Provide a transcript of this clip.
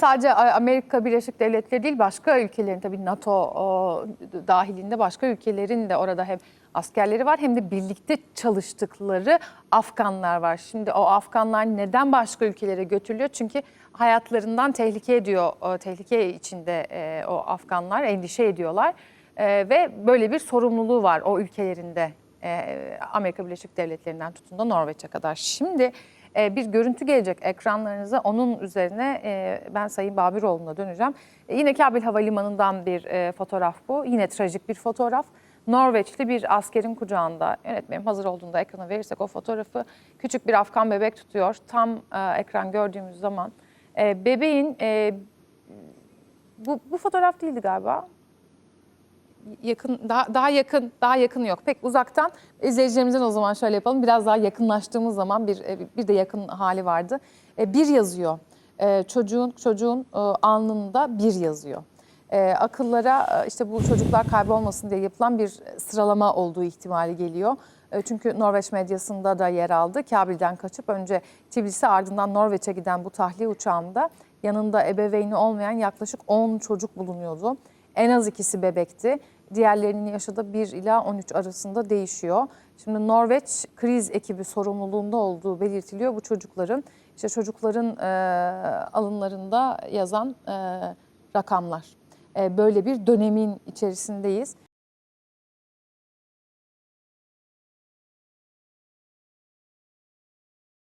Sadece Amerika Birleşik Devletleri değil başka ülkelerin tabii NATO dahilinde başka ülkelerin de orada hem askerleri var hem de birlikte çalıştıkları Afganlar var. Şimdi o Afganlar neden başka ülkelere götürülüyor? Çünkü hayatlarından tehlike ediyor, o tehlike içinde e, o Afganlar endişe ediyorlar. E, ve böyle bir sorumluluğu var o ülkelerinde e, Amerika Birleşik Devletleri'nden tutun da Norveç'e kadar. Şimdi bir görüntü gelecek ekranlarınıza. Onun üzerine e, ben Sayın Babiroğlu'na döneceğim. E, Yine Kabil Havalimanı'ndan bir e, fotoğraf bu. Yine trajik bir fotoğraf. Norveçli bir askerin kucağında yönetmenim hazır olduğunda ekrana verirsek o fotoğrafı küçük bir Afgan bebek tutuyor. Tam ekran gördüğümüz zaman bebeğin bu, bu fotoğraf değildi galiba yakın daha daha yakın daha yakın yok. Pek uzaktan izleyicilerimizden o zaman şöyle yapalım. Biraz daha yakınlaştığımız zaman bir e, bir de yakın hali vardı. E, Bir yazıyor. E, Çocuğun çocuğun alnında bir yazıyor. Akıllara işte bu çocuklar kaybolmasın diye yapılan bir sıralama olduğu ihtimali geliyor. Çünkü Norveç medyasında da yer aldı. Kabil'den kaçıp önce Tbilisi ardından Norveç'e giden bu tahliye uçağında yanında ebeveyni olmayan yaklaşık 10 çocuk bulunuyordu. En az ikisi bebekti. Diğerlerinin yaşı da 1 ila 13 arasında değişiyor. Şimdi Norveç kriz ekibi sorumluluğunda olduğu belirtiliyor bu çocukların. İşte çocukların e, alınlarında yazan e, rakamlar. E, böyle bir dönemin içerisindeyiz.